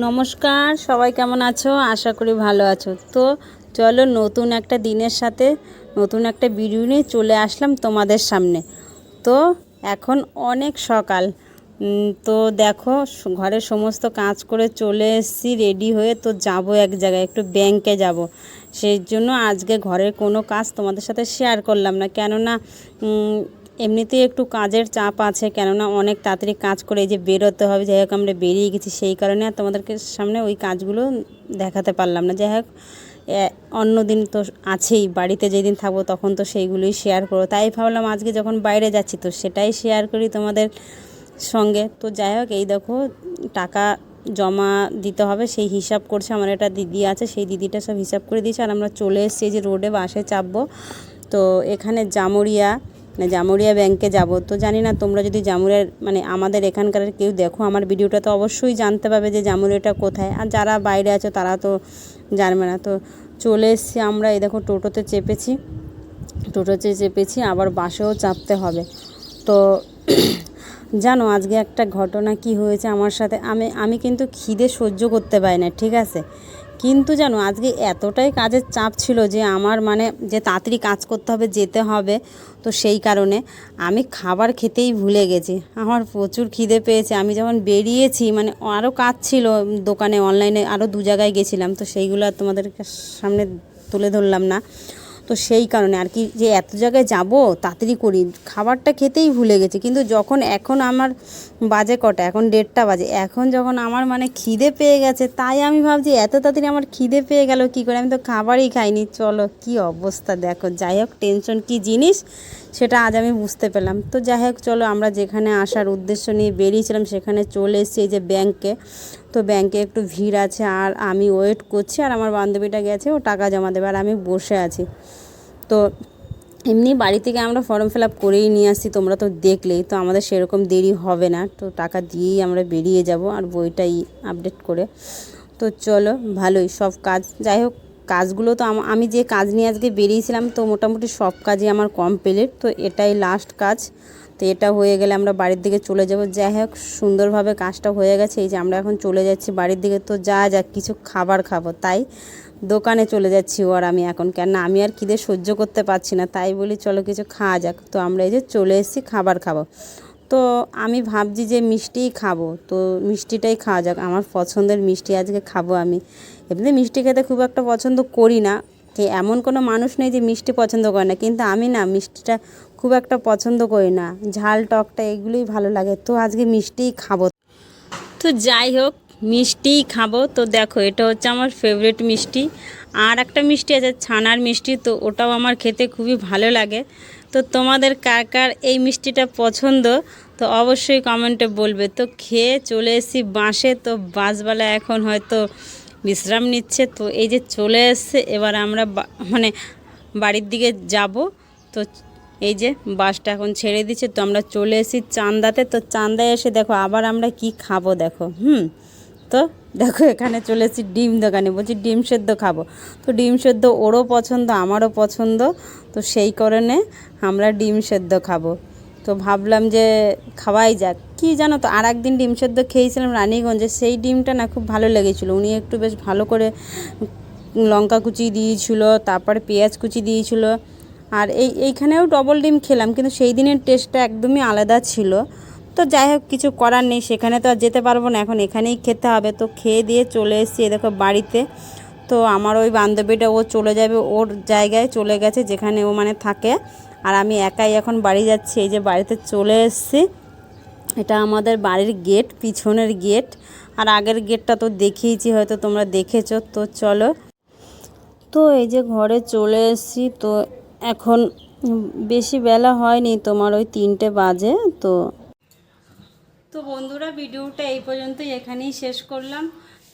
নমস্কার, সবাই কেমন আছো? আশা করি ভালো আছো। তো চলো নতুন একটা দিনের সাথে নতুন একটা ভিডিও নিয়ে চলে আসলাম তোমাদের সামনে। তো এখন অনেক সকাল। তো দেখো ঘরের সমস্ত কাজ করে চলে এসেছি রেডি হয়ে তো যাব এক জায়গায়, একটু ব্যাংকে যাব। সেই জন্য আজকে ঘরের কোনো কাজ তোমাদের সাথে শেয়ার করলাম না। কেননা উম, এমনিতেই একটু কাজের চাপ আছে কেননা অনেক তাড়াতাড়ি কাজ করে এই যে বেরোতে হবে যাই হোক আমরা বেরিয়ে গেছি সেই কারণে আর তোমাদেরকে সামনে ওই কাজগুলো দেখাতে পারলাম না। যাই হোক অন্য দিন তো আছেই বাড়িতে যেদিন থাকব তখন তো সেইগুলোই শেয়ার করব। তাই ভাবলাম আজকে যখন বাইরে যাচ্ছি তো সেটাই শেয়ার করি তোমাদের সঙ্গে। তো যাই হোক এই দেখো টাকা জমা দিতে হবে সেই হিসাব করছে আমার একটা দিদি আছে সেই দিদিটা সব হিসাব করে দিয়েছে। আর আমরা চলে এসেছি যে রোডে বাসে চাপবো। তো এখানে জামুরিয়া মানে জামুরিয়া ব্যাংকে যাব। তো জানি না তোমরা যদি জামুরিয়ার মানে আমাদের এখানকার কেউ দেখো, আমার ভিডিওটা তো অবশ্যই জানতে পারবে যে জামুরিয়াটা কোথায়। আর যারা বাইরে আছে, তারা তো জানবে না। তো চলে এসেছি আমরা, এই দেখো টোটোতে চেপেছি। টোটোতে চেপেছি, আবার বাসেও চাপতে হবে। তো জানো, আজকে একটা ঘটনা কি হয়েছে আমার সাথে? আমি আমি কিন্তু খিদে সহ্য করতে পারি না, ঠিক আছে? কিন্তু জানো, আজকে এতটাই কাজের চাপ ছিল যে আমার মানে যে তাড়াতাড়ি কাজ করতে হবে, যেতে হবে, তো সেই কারণে আমি খাবার খেতেই ভুলে গেছি। আমার প্রচুর খিদে পেয়েছে। আমি যখন বেরিয়েছি মানে আরও কাজ ছিল দোকানে, অনলাইনে আরও দু জায়গায় গেছিলাম, তো সেইগুলো আর তোমাদের সামনে তুলে ধরলাম না। তো সেই কারণে আর কি যে এত জায়গায় যাব তাড়াতাড়ি করি। খাবারটা খেতেই ভুলে গেছি। কিন্তু যখন এখন আমার বাজে কটা, এখন দেড়টা বাজে, এখন যখন আমার মানে খিদে পেয়ে গেছে, তাই আমি ভাবছি এত তাড়াতাড়ি আমার খিদে পেয়ে গেল কি করে? আমি তো খাবারই খাইনি। চলো কি অবস্থা দেখো। যাই হোক টেনশন কি জিনিস? সেটা আজ আমি বুঝতে পেলাম। তো যাই হোক চলো আমরা যেখানে আসার উদ্দেশ্য নিয়ে বেরিয়েছিলাম, সেখানে চলে এসেছি এই যে ব্যাংকে। তো ব্যাংকে একটু ভিড় আছে, আর আমি ওয়েট করছি, আর আমার বান্ধবীটা গেছে, ও টাকা জমা দেবে, আর আমি বসে আছি। তো এমনি বাড়ি থেকে আমরা ফর্ম ফিল আপ করেই নিয়ে আসছি, তোমরা তো দেখলেই, তো আমাদের সেরকম দেরি হবে না। তো টাকা দিয়েই আমরা বেরিয়ে যাব, আর বইটাই আপডেট করে। তো চলো, ভালোই, সব কাজ। যাই হোক কাজগুলো তো আম- যে কাজ নিয়ে আজকে বেরিয়েছিলাম, তো মোটামুটি সব কাজই আমার কমপ্লিট তো এটাই লাস্ট কাজ। তো এটা হয়ে গেলে আমরা বাড়ির দিকে চলে যাব। যাই হোক, সুন্দরভাবে কাজটা হয়ে গেছে। এই যে আমরা এখন চলে যাচ্ছি বাড়ির দিকে, তো যা যাক কিছু খাবার খাব, তাই দোকানে চলে যাচ্ছি ও আর আমি এখন। কেন আমি আর খিদে সহ্য করতে পারছি না, তাই বলি চলো কিছু খাওয়া যাক। তো আমরা এই যে চলে এসেছি, খাবার খাব। তো আমি ভাবছি যে মিষ্টিই খাব। তো মিষ্টিটাই খাওয়া যাক। আমার পছন্দের মিষ্টি আজকে খাব আমি। এমনি মিষ্টি খেতে খুব একটা পছন্দ করি না। যে এমন কোনো মানুষ নেই যে মিষ্টি পছন্দ করে না। কিন্তু আমি না মিষ্টিটা খুব একটা পছন্দ করি না। ঝাল, টকটা এগুলোই ভালো লাগে। তো আজকে মিষ্টিই খাব। তো যাই হোক, মিষ্টিই খাব। তো দেখো, এটা হচ্ছে আমার ফেভারিট মিষ্টি। আর একটা মিষ্টি আছে, ছানার মিষ্টি, তো ওটাও আমার খেতে খুবই ভালো লাগে। তো তোমাদের কার কার এই মিষ্টিটা পছন্দ, তো অবশ্যই কমেন্টে বলবে। তো খেয়ে চলে এসেছি বাসে তো বাসওয়ালা এখন হয়তো বিশ্রাম নিচ্ছে। তো এই যে চলে এসছে, এবার আমরা মানে বাড়ির দিকে যাব। তো এই যে বাসটা এখন ছেড়ে দিচ্ছে, তো আমরা চলে এসেছি চান্দাতে। তো চান্দায় এসে দেখো, আবার আমরা কি খাব দেখো, হুম? তো দেখো, এখানে চলে এসেছি ডিম দোকানে। বলছি ডিম সেদ্ধ খাব। তো ডিম সেদ্ধ ওরও পছন্দ, আমারও পছন্দ। তো সেই কারণে আমরা ডিম সেদ্ধ খাব। তো ভাবলাম যে খাওয়াই যাক। কি জানো তো আর একদিন ডিম সেদ্ধ খেয়েছিলাম রানীগঞ্জে। সেই ডিমটা না খুব ভালো লেগেছিলো। উনি একটু বেশ ভালো করে লঙ্কা কুচি দিয়েছিল, তারপরে পেঁয়াজ কুচি দিয়েছিল। আর এই, এইখানেও ডবল ডিম খেলাম, কিন্তু সেই দিনের টেস্টটা একদমই আলাদা ছিল। তো যাই হোক, কিছু করার নেই, সেখানে তো আর যেতে পারব না। এখন এখানেই খেতে হবে। তো খেয়ে দিয়ে চলে এসেছি দেখো বাড়িতে। তো আমার ওই বান্ধবীটা, ও চলে যাবে ওর জায়গায়, চলে গেছে যেখানে ও মানে থাকে। আর আমি একাই এখন বাড়ি যাচ্ছি, এই যে বাড়িতে চলে এসেছি। এটা আমাদের বাড়ির গেট, পিছনের গেট। আর আগের গেটটা তো দেখিয়েছি, হয়তো তোমরা দেখেছ। তো চলো। তো এই যে ঘরে চলে এসেছি, তো এখন বেশি বেলা হয়নি, তোমার ওই তিনটে বাজে। তো তো বন্ধুরা, ভিডিওটা এই পর্যন্তই, এখানেই শেষ করলাম।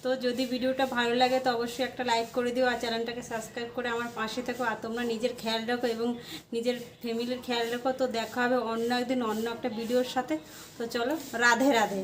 তো যদি ভিডিওটা ভালো লাগে, তো অবশ্যই একটা লাইক করে দিও আর চ্যানেলটাকে সাবস্ক্রাইব করে আমার পাশে থাকো। আর তোমরা নিজের খেয়াল রাখো এবং নিজের ফ্যামিলির খেয়াল রাখো। তো দেখা হবে অন্য একদিন অন্য একটা ভিডিওর সাথে। তো চলো, রাধে রাধে।